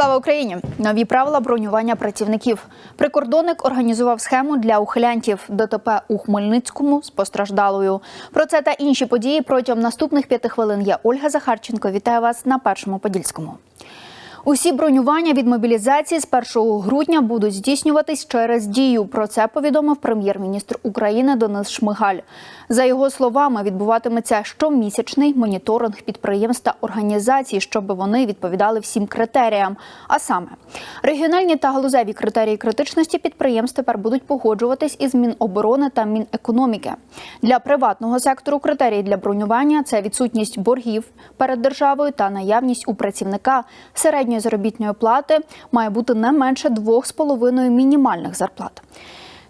Слава Україні! Нові правила бронювання працівників. Прикордонник організував схему для ухилянтів ДТП у Хмельницькому з постраждалою. Про це та інші події протягом наступних п'яти хвилин. Я Ольга Захарченко. Вітаю вас на першому подільському. Усі бронювання від мобілізації з 1 грудня будуть здійснюватись через дію. Про це повідомив прем'єр-міністр України Денис Шмигаль. За його словами, відбуватиметься щомісячний моніторинг підприємств та організацій, щоб вони відповідали всім критеріям. А саме регіональні та галузеві критерії критичності підприємств тепер будуть погоджуватись із Міноборони та Мінекономіки. Для приватного сектору критерії для бронювання це відсутність боргів перед державою та наявність у працівника середньої заробітної плати має бути не менше 2,5 мінімальних зарплат.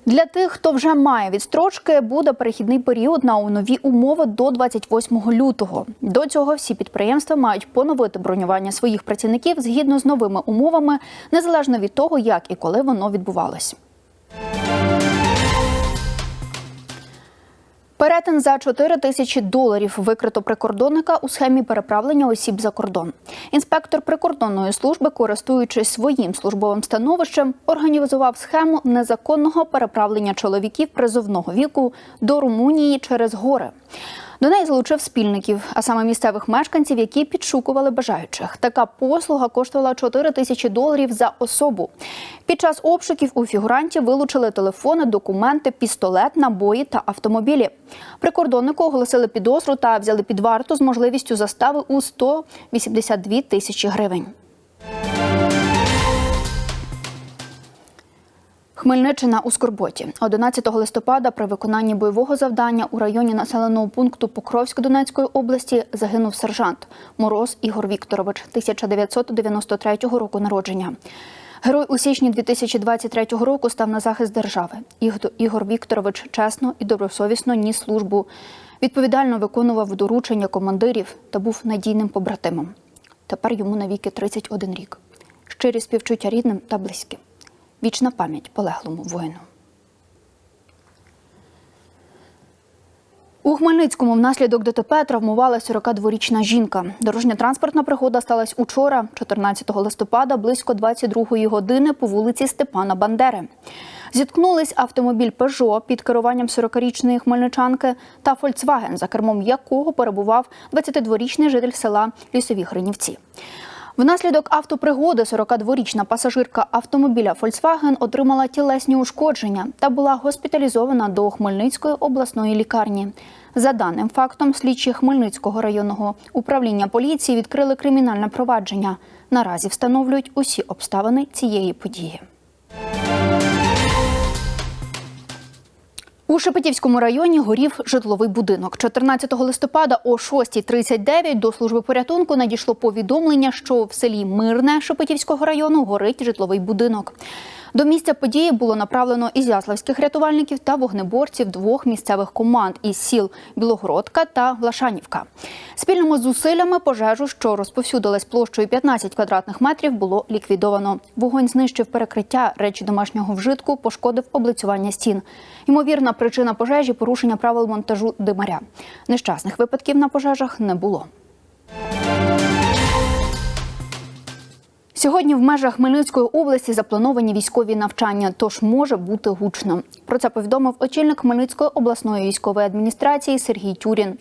Для тих, хто вже має відстрочки, буде перехідний період на нові умови до 28 лютого. До цього всі підприємства мають поновити бронювання своїх працівників згідно з новими умовами, незалежно від того, як і коли воно відбувалось. Перетин за 4 тисячі доларів викрито прикордонника у схемі переправлення осіб за кордон. Інспектор прикордонної служби, користуючись своїм службовим становищем, організував схему незаконного переправлення чоловіків призовного віку до Румунії через гори. До неї залучив спільників, а саме місцевих мешканців, які підшукували бажаючих. Така послуга коштувала 4 тисячі доларів за особу. Під час обшуків у фігурантів вилучили телефони, документи, пістолет, набої та автомобілі. Прикордоннику оголосили підозру та взяли під варту з можливістю застави у 182 тисячі гривень. Хмельниччина у Скорботі 11 листопада при виконанні бойового завдання у районі населеного пункту Покровськ Донецької області загинув сержант Мороз Ігор Вікторович 1993 року народження. Герой у січні 2023 року став на захист держави. Ігор Вікторович чесно і добросовісно ніс службу, відповідально виконував доручення командирів та був надійним побратимом. Тепер йому навіки 31 рік. Щирі співчуття рідним та близьким. Вічна пам'ять полеглому воїну. У Хмельницькому внаслідок ДТП травмувала 42-річна жінка. Дорожня транспортна пригода сталася учора, 14 листопада, близько 22-ї години по вулиці Степана Бандери. Зіткнулись автомобіль Пежо під керуванням 40-річної хмельничанки та Фольксваген, за кермом якого перебував 22-річний житель села Лісові Гринівці. Внаслідок автопригоди 42-річна пасажирка автомобіля Volkswagen отримала тілесні ушкодження та була госпіталізована до Хмельницької обласної лікарні. За даним фактом, слідчі Хмельницького районного управління поліції відкрили кримінальне провадження. Наразі встановлюють усі обставини цієї події. У Шепетівському районі горів житловий будинок. 14 листопада о 6.39 до служби порятунку надійшло повідомлення, що в селі Мирне Шепетівського району горить житловий будинок. До місця події було направлено ізяславських рятувальників та вогнеборців двох місцевих команд із сіл Білогородка та Влашанівка. Спільними зусиллями пожежу, що розповсюдилась площею 15 квадратних метрів, було ліквідовано. Вогонь знищив перекриття речі домашнього вжитку, пошкодив облицювання стін. Ймовірна причина пожежі порушення правил монтажу димаря. Нещасних випадків на пожежах не було. Сьогодні в межах Хмельницької області заплановані військові навчання, тож може бути гучно. Про це повідомив очільник Хмельницької обласної військової адміністрації Сергій Тюрін.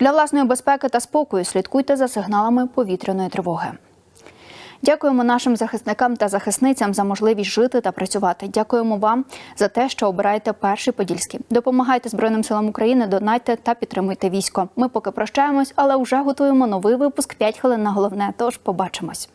Для власної безпеки та спокою слідкуйте за сигналами повітряної тривоги. Дякуємо нашим захисникам та захисницям за можливість жити та працювати. Дякуємо вам за те, що обираєте перший подільський. Допомагайте Збройним силам України, донайте та підтримуйте військо. Ми поки прощаємось, але вже готуємо новий випуск «5 хвилин на головне. Тож побачимось.